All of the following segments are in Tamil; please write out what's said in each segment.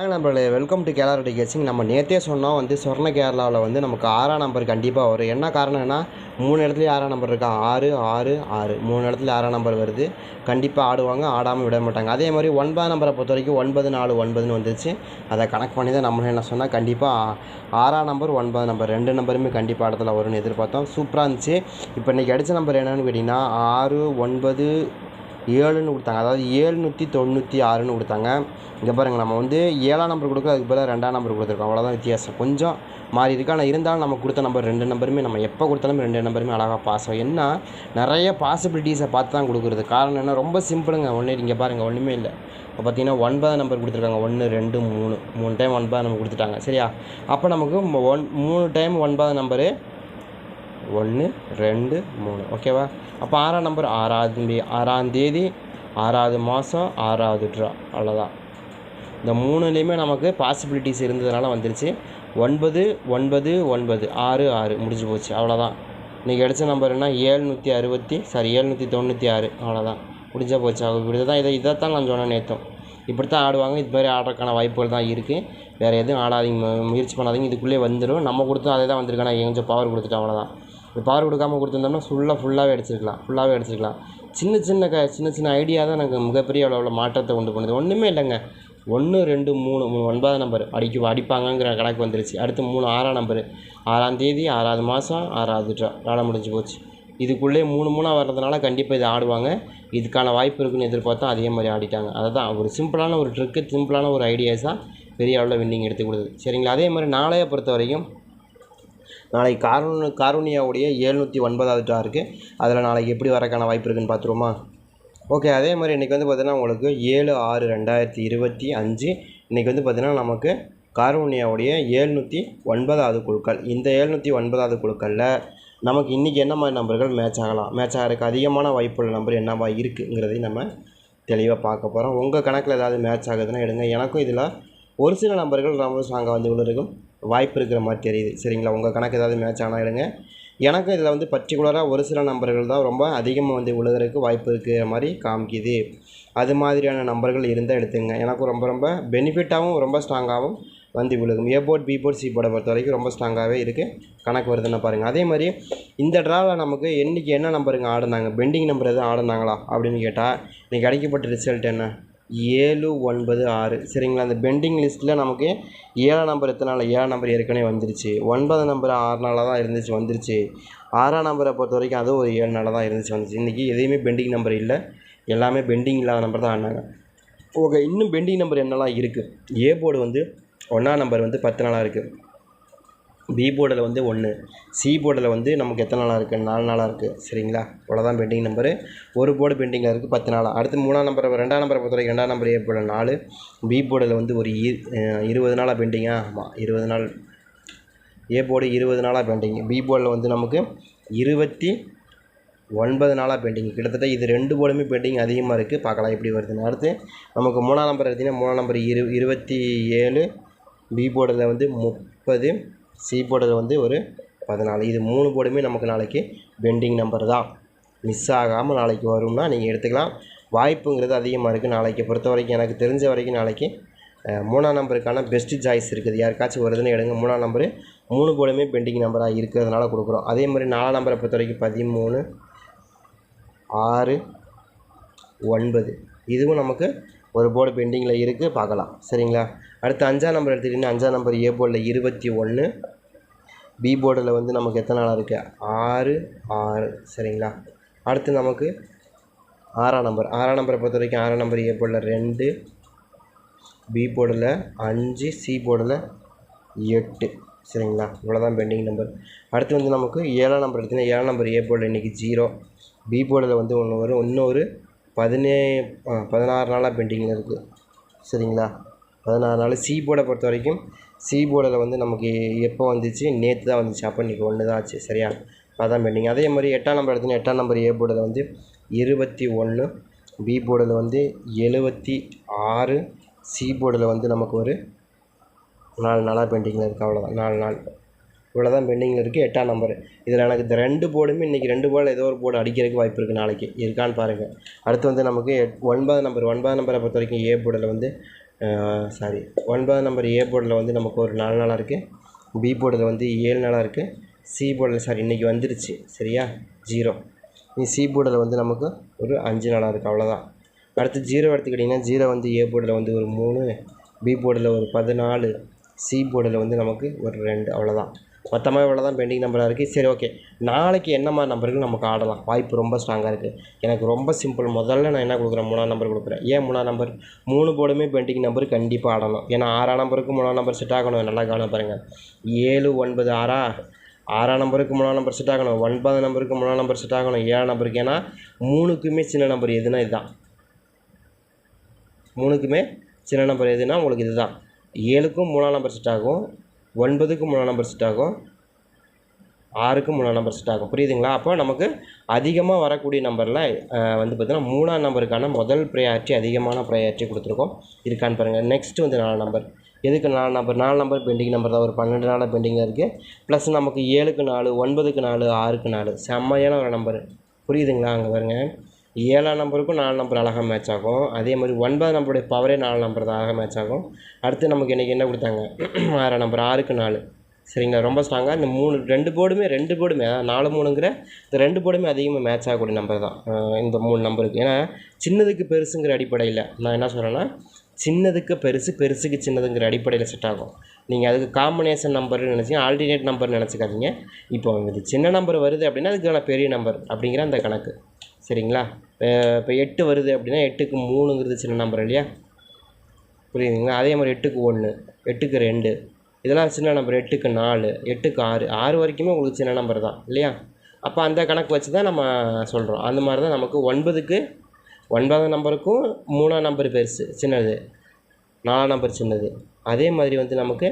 நம்மளே வெல்கம் டு கேரளா கேசிங் நம்ம நேற்றே சொன்னோம் வந்து சொர்ண கேரளாவில் வந்து நமக்கு ஆறாம் நம்பர் கண்டிப்பாக வரும். என்ன காரணம்னா மூணு இடத்துலையும் ஆறாம் நம்பர் இருக்கா? ஆறு ஆறு ஆறு. மூணு இடத்துல ஆறாம் நம்பர் வருது. கண்டிப்பாக ஆடுவாங்க ஆடாமல் விட மாட்டாங்க. அதே மாதிரி ஒன்பதாம் நம்பரை பொறுத்த வரைக்கும் ஒன்பது நாலு ஒன்பதுன்னு வந்துச்சு அதை கணக்கு பண்ணி தான் நம்மளும் என்ன சொன்னால் கண்டிப்பாக ஆறாம் நம்பர் ஒன்பது நம்பர் ரெண்டு நம்பருமே கண்டிப்பாக இடத்துல வரும்னு எதிர்பார்த்தோம். சூப்பராக இருந்துச்சு. இப்போ இன்றைக்கி அடித்த நம்பர் என்னென்னு கேட்டிங்கன்னா ஆறு ஒன்பது ஏழுன்னு கொடுத்தாங்க. அதாவது ஏழ்நூற்றி தொண்ணூற்றி ஆறுன்னு கொடுத்தாங்க. இங்கே பாருங்கள் நம்ம வந்து ஏழாம் நம்பர் கொடுக்க அதுக்கு பதிலாக ரெண்டாம் நம்பர் கொடுத்துருக்கோம். அவ்வளோதான் வித்தியாசம். கொஞ்சம் மாறி இருக்கு. ஆனால் இருந்தாலும் நம்ம கொடுத்த நம்பர் ரெண்டு நம்பருமே நம்ம எப்போ கொடுத்தாலும் ரெண்டு நம்பருமே அழகாக பாஸ் ஆகும். என்ன நிறைய பாசிபிலிட்டிஸை பார்த்து தான் கொடுக்குறது. காரணம் என்ன? ரொம்ப சிம்பிளுங்க ஒன்று இங்கே பாருங்கள் ஒன்றுமே இல்லை. இப்போ பார்த்தீங்கன்னா ஒன்பதாம் நம்பர் கொடுத்துருக்காங்க. ஒன்று ரெண்டு மூணு. மூணு டைம் ஒன்பதாம் நம்பர் கொடுத்துட்டாங்க. சரியா? அப்போ நமக்கு ஒன் மூணு டைம் ஒன்பதாம் நம்பரு ஒன்று ரெண்டு மூணு. ஓகேவா அப்போ ஆறாம் நம்பர் ஆறாவது ஆறாம் தேதி ஆறாவது மாதம் ஆறாவது ட்ரா அவ்வளோதான் இந்த மூணுலேயுமே நமக்கு பாசிபிலிட்டிஸ் இருந்ததுனால வந்துருச்சு. ஒன்பது ஒன்பது ஒன்பது. ஆறு ஆறு. முடிஞ்சு போச்சு. அவ்வளோதான் இன்றைக்கி கிடச்ச நம்பர் என்ன? ஏழ்நூற்றி அறுபத்தி சாரி ஏழ்நூற்றி தொண்ணூற்றி ஆறு. அவ்வளோதான் முடிஞ்சா போச்சு. அவங்க இப்படி தான் இதை இதைத்தான் நான் சொன்னேன் நேற்றும் இப்படி தான் ஆடுவாங்க. இது மாதிரி ஆடுறதுக்கான வாய்ப்புகள் தான் இருக்குது வேறு எதுவும் ஆடாதீங்க. முயற்சி பண்ணாதீங்க. இதுக்குள்ளே வந்துடும் நம்ம கொடுத்தோம் அதே தான் வந்திருக்கு. ஆனால் கொஞ்சம் பவர் கொடுத்துட்டு அவ்வளோதான் இந்த பவர் கொடுக்காமல் கொடுத்துருந்தோம்னா ஃபுல்லாக ஃபுல்லாகவே அடிச்சிருக்கலாம் ஃபுல்லாகவே அடிச்சிருக்கலாம் சின்ன சின்ன க சின்ன சின்ன ஐடியா தான் எனக்கு மிகப்பெரிய அளவில் மாற்றத்தை கொண்டு பண்ணுது. ஒன்றுமே இல்லைங்க. ஒன்று ரெண்டு மூணு மூணு ஒன்பதாம் நம்பர் அடிக்க அடிப்பாங்கங்கிற கணக்கு வந்துருச்சு. அடுத்து மூணு ஆறாம் நம்பரு ஆறாம் தேதி ஆறாவது மாதம் ஆறாவது வேலை முடிஞ்சு போச்சு. இதுக்குள்ளே மூணு மூணாக வர்றதுனால கண்டிப்பாக இது ஆடுவாங்க. இதுக்கான வாய்ப்பு இருக்குன்னு எதிர்பார்த்தா அதே மாதிரி ஆடிட்டாங்க. அதை தான் ஒரு சிம்பிளான ஒரு ட்ரிக்கு சிம்பிளான ஒரு ஐடியாஸாக பெரிய அளவில் வின்னிங் எடுத்து கொடுக்குது சரிங்களா? அதே மாதிரி நாளைய பொறுத்த வரைக்கும் நாளைக்கு காரூன் காரூனியாவுடைய ஏழ்நூற்றி ஒன்பதாவது டா இருக்குது அதில் நாளைக்கு எப்படி வரக்கான வாய்ப்பு இருக்குன்னு பார்த்துருவோமா? ஓகே அதே மாதிரி இன்றைக்கி வந்து பார்த்தீங்கன்னா உங்களுக்கு ஏழு ஆறு ரெண்டாயிரத்தி இருபத்தி அஞ்சு. இன்றைக்கி வந்து பார்த்திங்கன்னா நமக்கு காரூனியாவுடைய ஏழ்நூற்றி ஒன்பதாவது குழுக்கள். இந்த ஏழ்நூற்றி ஒன்பதாவது குழுக்களில் நமக்கு இன்றைக்கி என்ன மாதிரி நம்பர்கள் மேட்ச் ஆகலாம்? மேட்ச் ஆகிறதுக்கு அதிகமான வாய்ப்புள்ள நம்பர் என்னவா இருக்குங்கிறதையும் நம்ம தெளிவாக பார்க்க போகிறோம் உங்கள் கணக்கில் ஏதாவது மேட்ச் ஆகுதுன்னா எடுங்க. எனக்கும் இதில் ஒரு சில நம்பர்கள் ரொம்ப ஸ்ட்ராங்காக வந்து உள்ளிருக்கும் வாய்ப்பு இருக்கிற மாதிரி தெரியுது. சரிங்களா? உங்கள் கணக்கு ஏதாவது மேட்ச் ஆனால் எடுங்க. எனக்கும் இதில் வந்து பர்டிகுலராக ஒரு சில நம்பர்கள் தான் ரொம்ப அதிகமாக வந்து விழுகிறதுக்கு வாய்ப்பு இருக்கிற மாதிரி காமிக்குது. அது மாதிரியான நம்பர்கள் இருந்தால் எடுத்துங்க. எனக்கும் ரொம்ப ரொம்ப பெனிஃபிட்டாகவும் ரொம்ப ஸ்ட்ராங்காகவும் வந்து விழுகும் A board B board C போர்டை பொறுத்த வரைக்கும் ரொம்ப ஸ்ட்ராங்காகவே இருக்குது கணக்கு வருதுன்னு பாருங்கள் அதே மாதிரி இந்த ட்ராவில் நமக்கு என்றைக்கு என்ன நம்பருங்க ஆடினாங்க? பெண்டிங் நம்பர் எதுவும் ஆடினாங்களா? அப்படின்னு கேட்டால் இன்றைக்கி கிடைக்கப்பட்ட ரிசல்ட் என்ன? ஏழு ஒன்பது ஆறு. சரிங்களா? அந்த பெண்டிங் லிஸ்ட்டில் நமக்கு ஏழாம் நம்பர் எத்தனை ஏழாம் நம்பர் ஏற்கனவே வந்துருச்சு. ஒன்பது நம்பர் ஆறு நாளாக தான் இருந்துச்சு வந்துருச்சு. ஆறாம் நம்பரை பொறுத்த வரைக்கும் அதுவும் ஒரு ஏழு நாளாக தான் இருந்துச்சு வந்துச்சு இன்றைக்கி எதையுமே பெண்டிங் நம்பர் இல்லை. எல்லாமே பெண்டிங் இல்லாத நம்பர் தான் ஆனாங்க. ஓகே இன்னும் பெண்டிங் நம்பர் என்னெல்லாம் இருக்குது ஏ போர்டு வந்து ஒன்றாம் நம்பர் வந்து பத்து நாளாக இருக்குது பி போர்டில் வந்து ஒன்று சி போர்டில் வந்து நமக்கு எத்தனை நாளாக இருக்குது நாலு நாளாக இருக்குது சரிங்களா? இவ்வளோதான் பெண்டிங் நம்பரு ஒரு போர்டு பெண்டிங்கில் இருக்குது பத்து நாளாக அடுத்து மூணாம் நம்பர் ரெண்டாம் நம்பரை பொறுத்த வரைக்கும் ரெண்டாம் நம்பர் ஏ போர்டில் நாலு. பி போர்டில் வந்து ஒரு இரு இருபது நாளாக பெண்டிங்காக ஆமாம் இருபது நாள். ஏ போர்டு இருபது நாளாக பெண்டிங். பி போர்டில் வந்து நமக்கு இருபத்தி ஒன்பது நாளாக பெண்டிங். கிட்டத்தட்ட இது ரெண்டு போர்டுமே பெண்டிங் அதிகமாக இருக்குது பார்க்கலாம் எப்படி வருதுன்னு. அடுத்து நமக்கு மூணாம் நம்பர் எடுத்திங்கன்னா மூணாம் நம்பர் இரு இருபத்தி ஏழு. பி போர்டில் வந்து முப்பது. சி போர்டில் வந்து ஒரு பதினாலு. இது மூணு போர்டுமே நமக்கு நாளைக்கு பெண்டிங் நம்பர் தான். மிஸ் ஆகாமல் நாளைக்கு வரும்னா நீங்கள் எடுத்துக்கலாம். வாய்ப்புங்கிறது அதிகமாக இருக்குது நாளைக்கு. பொறுத்த வரைக்கும் எனக்கு தெரிஞ்ச வரைக்கும் நாளைக்கு மூணாம் நம்பருக்கான பெஸ்ட்டு சாய்ஸ் இருக்குது. யாருக்காச்சும் வருதுன்னு எடுங்க. மூணாம் நம்பரு மூணு போர்டுமே பெண்டிங் நம்பராக இருக்கிறதுனால கொடுக்குறோம். அதே மாதிரி நாலாம் நம்பரை பொறுத்த வரைக்கும் பதிமூணு ஆறு ஒன்பது. இதுவும் நமக்கு ஒரு போர்டு பெண்டிங்கில் இருக்குது பார்க்கலாம். சரிங்களா? அடுத்து அஞ்சாம் நம்பர் எடுத்துக்கிட்டிங்கன்னா அஞ்சாம் நம்பர் ஏ போர்டில் இருபத்தி ஒன்று பி போர்டில் வந்து நமக்கு எத்தனை நாளாக இருக்குது ஆறு ஆறு. சரிங்களா? அடுத்து நமக்கு ஆறாம் நம்பர் ஆறாம் நம்பரை பொறுத்த வரைக்கும் ஆறாம் நம்பர் ஏ போர்டில் ரெண்டு பி போர்டில் அஞ்சு சி போர்டில் எட்டு. சரிங்களா? இவ்வளோதான் பெண்டிங் நம்பர் அடுத்து வந்து நமக்கு ஏழாம் நம்பர் எடுத்தீங்கன்னா ஏழாம் நம்பர் ஏ போர்டில் இன்றைக்கி ஜீரோ பி போர்டில் வந்து ஒன்று வரும். இன்னொரு பதினே பதினாறு நாளாக பெண்டிங்கில் இருக்குது சரிங்களா? அதனால் நாள் சி போர்டை பொறுத்த வரைக்கும் சி போர்டில் வந்து நமக்கு எப்போ வந்துச்சு? நேற்று தான் வந்துச்சு. அப்போ இன்றைக்கி ஒன்று தான் ஆச்சு. சரியா? அதான் பெண்டிங் அதே மாதிரி எட்டாம் நம்பர் எடுத்தீங்கன்னா எட்டாம் நம்பர் ஏ போர்டில் வந்து இருபத்தி ஒன்று பி போர்டில் வந்து எழுபத்தி ஆறு சி போர்டில் வந்து நமக்கு ஒரு நாலு நாளாக பெண்டிங்கில் இருக்குது அவ்வளோதான் நாலு நாள். இவ்வளோ தான் பெண்டிங்கில் இருக்குது எட்டாம் நம்பர் இதில் எனக்கு இந்த ரெண்டு போர்டுமே இன்றைக்கி ரெண்டு போர்டில் ஏதோ ஒரு போர்டு அடிக்கிறதுக்கு வாய்ப்பு இருக்குது நாளைக்கு. இருக்கான்னு பாருங்கள் அடுத்து வந்து நமக்கு எட் ஒன்பது நம்பர் ஒன்பது நம்பரை பொறுத்த வரைக்கும் ஏ போர்டில் வந்து சாரி ஒன்பதாம் நம்பர் ஏ போர்டில் வந்து நமக்கு ஒரு நாலு நாளாக இருக்குது பி போர்டில் வந்து ஏழு நாளாக இருக்குது சி போர்டில் சாரி இன்றைக்கி வந்துருச்சு. சரியா? ஜீரோ நீ சி போர்டில் வந்து நமக்கு ஒரு அஞ்சு நாளாக இருக்குது அவ்வளோதான் அடுத்து ஜீரோ எடுத்துக்கிட்டிங்கன்னா ஜீரோ வந்து ஏ போர்டில் வந்து ஒரு மூணு பி போர்டில் ஒரு பதினாலு சி போர்டில் வந்து நமக்கு ஒரு ரெண்டு. அவ்வளோதான் மொத்தமாக இவ்வளோ தான் பெண்டிங் நம்பராக இருக்குது சரி ஓகே நாளைக்கு என்னம்மா நம்பருக்கு நமக்கு ஆடலாம் வாய்ப்பு ரொம்ப ஸ்ட்ராங்காக இருக்குது எனக்கு ரொம்ப சிம்பிள் முதல்ல நான் என்ன கொடுக்குறேன்? மூணாம் நம்பர் கொடுக்குறேன். ஏன் மூணாம் நம்பர் மூணு போர்டுமே பெண்டிங் நம்பர் கண்டிப்பாக ஆடணும். ஏன்னா ஆறாம் நம்பருக்கு மூணாம் நம்பர் செட் ஆகணும். நல்லா கவனம் பாருங்கள் ஏழு ஒன்பது ஆறா? ஆறாம் நம்பருக்கு மூணாம் நம்பர் செட் ஆகணும். ஒன்பது நம்பருக்கு மூணாம் நம்பர் செட் ஆகணும். ஏழாம் நம்பருக்கு ஏன்னா மூணுக்குமே சின்ன நம்பர் எதுனா இதுதான். மூணுக்குமே சின்ன நம்பர் எதுனா உங்களுக்கு இதுதான். ஏழுக்கும் மூணாம் நம்பர் செட் ஆகும். ஒன்பதுக்கு மூணாம் நம்பர் செட் ஆகும். ஆறுக்கும் மூணாம் நம்பர் செட் ஆகும். புரியுதுங்களா? அப்போ நமக்கு அதிகமாக வரக்கூடிய நம்பரில் வந்து பார்த்திங்கன்னா மூணாம் நம்பருக்கான முதல் ப்ரையாரிட்டி அதிகமான ப்ரையாரிட்டி கொடுத்துருக்கோம். இருக்கான்னு பாருங்கள் நெக்ஸ்ட்டு வந்து நாலு நம்பர் எதுக்கு நாலு நம்பர் நாலு நம்பர் பெண்டிங் நம்பர் தான். ஒரு பன்னெண்டு நாளாக பெண்டிங்காக இருக்குது ப்ளஸ் நமக்கு ஏழுக்கு நாலு ஒன்பதுக்கு நாலு ஆறுக்கு நாலு. செம்மையான ஒரு நம்பர் புரியுதுங்களா? அங்கே பாருங்கள் ஏழாம் நம்பருக்கும் நாலு நம்பர் அழகாக மேட்ச் ஆகும். அதே மாதிரி ஒன்பது நம்பருடைய பவரே நாலு நம்பர் தான் அழகாக மேட்ச் ஆகும். அடுத்து நமக்கு இன்றைக்கி என்ன கொடுத்தாங்க? ஆறாம் நம்பர் ஆறுக்கு நாலு. சரிங்களா? ரொம்ப ஸ்ட்ராங்காக இந்த மூணு ரெண்டு போர்டுமே ரெண்டு போர்டுமே நாலு மூணுங்கிற இந்த ரெண்டு போர்டுமே அதிகமாக மேட்ச் ஆகக்கூடிய நம்பர் தான். இந்த மூணு நம்பருக்கு. ஏன்னா சின்னதுக்கு பெருசுங்கிற அடிப்படையில் நான் என்ன சொல்கிறேன்னா சின்னதுக்கு பெருசு பெருசுக்கு சின்னதுங்கிற அடிப்படையில் செட் ஆகும். நீங்கள் அதுக்கு காம்பினேஷன் நம்பர்னு நினச்சிங்க ஆல்டர்னேட் நம்பர் நினச்சிக்காதீங்க. இப்போ இது சின்ன நம்பர் வருது அப்படின்னா அதுக்கான பெரிய நம்பர் அப்படிங்கிற அந்த கணக்கு. சரிங்களா? இப்போ எட்டு வருது அப்படின்னா எட்டுக்கு மூணுங்கிறது சின்ன நம்பர் இல்லையா? புரியுதுங்களா? அதே மாதிரி எட்டுக்கு ஒன்று எட்டுக்கு ரெண்டு. இதெல்லாம் சின்ன நம்பர் எட்டுக்கு நாலு எட்டுக்கு ஆறு. ஆறு வரைக்குமே உங்களுக்கு சின்ன நம்பர் தான் இல்லையா? அப்போ அந்த கணக்கு வச்சு தான் நம்ம சொல்கிறோம் அந்த மாதிரி தான் நமக்கு ஒன்பதுக்கு ஒன்பதாம் நம்பருக்கும் மூணாம் நம்பர் பெருசு சின்னது. நாலாம் நம்பர் சின்னது. அதே மாதிரி வந்து நமக்கு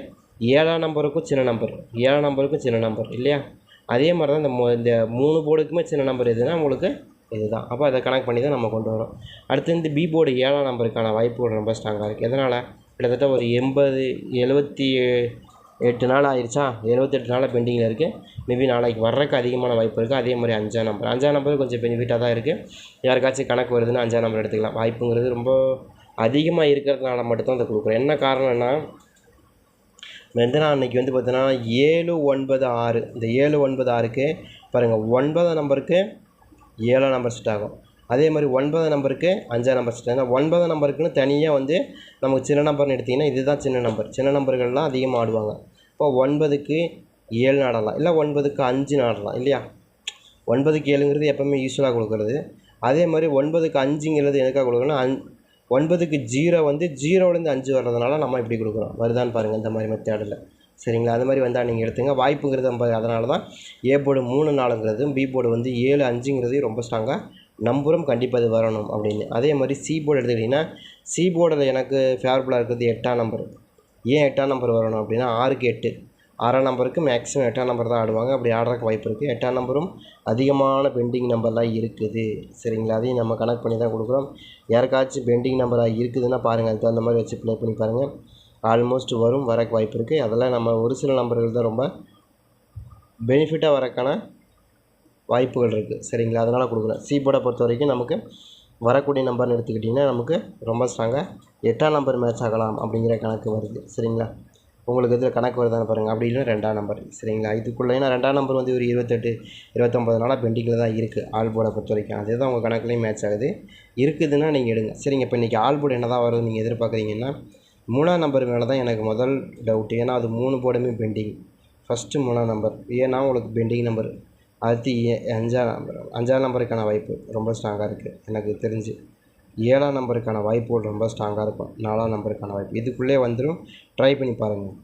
ஏழாம் நம்பருக்கும் சின்ன நம்பர் ஏழாம் நம்பருக்கும் சின்ன நம்பர் இல்லையா? அதே மாதிரி தான் இந்த இந்த மூணு போர்டுக்குமே சின்ன நம்பர் எதுனா உங்களுக்கு இதுதான். அப்போ அதை கனெக்ட் பண்ணி தான் நம்ம கொண்டு வரோம். அடுத்து வந்து பி போர்டு ஏழாம் நம்பருக்கான வாய்ப்புகள் ரொம்ப ஸ்ட்ராங்காக இருக்குது எதனால்? கிட்டத்தட்ட ஒரு எண்பது எழுபத்தி எட்டு நாள் ஆயிடுச்சா எழுபத்தெட்டு நாளாக பெண்டிங்கில் இருக்குது மேபி நாளைக்கு வர்றதுக்கு அதிகமான வாய்ப்பு இருக்குது அதே மாதிரி அஞ்சாம் நம்பர் அஞ்சாம் நம்பர் கொஞ்சம் பெனிஃபிட்டாக தான் இருக்குது யாருக்காச்சும் கணக்கு வருதுன்னா அஞ்சாம் நம்பர் எடுத்துக்கலாம். வாய்ப்புங்கிறது ரொம்ப அதிகமாக இருக்கிறதுனால மட்டும்தான் அதை கொடுக்குறோம். என்ன காரணம்னா வந்து அன்னைக்கு வந்து பார்த்தீங்கன்னா ஏழு ஒன்பது ஆறு. இந்த ஏழு ஒன்பது ஆறுக்கு பாருங்கள் ஒன்பதாம் நம்பருக்கு ஏழாம் நம்பர் செட் ஆகும். அதே மாதிரி ஒன்பதாம் நம்பருக்கு அஞ்சாம் நம்பர் செட் ஆகும் ஒன்பதாம் நம்பருக்குன்னு தனியாக வந்து நமக்கு சின்ன நம்பர்னு எடுத்திங்கன்னா இதுதான் சின்ன நம்பர் சின்ன நம்பர்கள்லாம் அதிகமாக ஆடுவாங்க. இப்போ ஒன்பதுக்கு ஏழு நாடலாம். இல்லை ஒன்பதுக்கு அஞ்சு நாடலாம். இல்லையா? ஒன்பதுக்கு ஏழுங்கிறது எப்போவுமே யூஸ்வலாக கொடுக்குறது. அதே மாதிரி ஒன்பதுக்கு அஞ்சுங்கிறது எதுக்காக கொடுக்குறோன்னா அஞ் ஒன்பதுக்கு ஜீரோ வந்து ஜீரோலேருந்து அஞ்சு வர்றதுனால நம்ம இப்படி கொடுக்குறோம் வருதான்னு பாருங்கள் இந்த மாதிரி மெத்தேடில் சரிங்களா? அது மாதிரி வந்தால் நீங்கள் எடுத்துங்க. வாய்ப்புங்கிறது நம்ம அதனால தான் ஏ போர்டு மூணு நாலுங்கிறதும் பி போர்டு வந்து ஏழு அஞ்சுங்கிறதையும் ரொம்ப ஸ்ட்ராங்காக நம்புகிறோம் கண்டிப்பாக அது வரணும் அப்படின்னு. அதே மாதிரி சி போர்டு எடுத்துக்கிட்டிங்கன்னா சி போர்டில் எனக்கு ஃபேவரபுளாக இருக்கிறது எட்டாம் நம்பர் ஏன் எட்டாம் நம்பர் வரணும் அப்படின்னா ஆறுக்கு எட்டு. ஆறாம் நம்பருக்கு மேக்ஸிமம் எட்டாம் நம்பர் தான் ஆடுவாங்க. அப்படி ஆடுறதுக்கு வாய்ப்பு இருக்குது எட்டாம் நம்பரும் அதிகமான பெண்டிங் நம்பர்லாம் இருக்குது. சரிங்களா? அதையும் நம்ம கனெக்ட் பண்ணி தான் கொடுக்குறோம். யாருக்காச்சும் பெண்டிங் நம்பராக இருக்குதுன்னா பாருங்கள் அதுக்கு தகுந்த மாதிரி வச்சு ப்ளே பண்ணி பாருங்கள் ஆல்மோஸ்ட் வரும் வரக்கு வாய்ப்பு இருக்குது அதெல்லாம் நம்ம ஒரு சில நம்பர்கள் தான் ரொம்ப பெனிஃபிட்டாக வரக்கான வாய்ப்புகள் இருக்குது சரிங்களா? அதனால் கொடுக்குறேன். சி போர்டை பொறுத்த வரைக்கும் நமக்கு வரக்கூடிய நம்பர்னு எடுத்துக்கிட்டிங்கன்னா நமக்கு ரொம்ப ஸ்ட்ராங்காக எட்டாம் நம்பர் மேட்ச் ஆகலாம் அப்படிங்கிற கணக்கு வருது. சரிங்களா? உங்களுக்கு இதில் கணக்கு வருதான்னு பாருங்கள் அப்படி இல்லை ரெண்டாம் நம்பர் சரிங்களா? இதுக்குள்ளே ஏன்னா ரெண்டாம் நம்பர் வந்து ஒரு இருபத்தெட்டு இருபத்தொம்பது நாளாக பெண்டிங்கில் தான் இருக்குது ஆல் போர்டை பொறுத்த வரைக்கும். அதே தான் உங்கள் கணக்குலேயும் மேட்ச் ஆகுது. இருக்குதுன்னா நீங்கள் எடுங்க. சரிங்க. இப்போ இன்றைக்கி ஆல் போர்டு என்ன தான் வருது நீங்கள் எதிர்பார்க்குறீங்கன்னா மூணாம் நம்பர் மேலே தான் எனக்கு முதல் டவுட் ஏன்னா அது மூணு போர்டுமே பெண்டிங் ஃபஸ்ட்டு மூணாம் நம்பர் ஏன்னா உங்களுக்கு பெண்டிங் நம்பர் அடுத்து ஏ- அஞ்சாம் நம்பர் அஞ்சாம் நம்பருக்கான வாய்ப்பு ரொம்ப ஸ்ட்ராங்காக இருக்குது எனக்கு தெரிஞ்சு. ஏழாம் நம்பருக்கான வாய்ப்புகள் ரொம்ப ஸ்ட்ராங்காக இருக்கும். நாலாம் நம்பருக்கான வாய்ப்பு. இதுக்குள்ளே வந்துடும் ட்ரை பண்ணி பாருங்கள்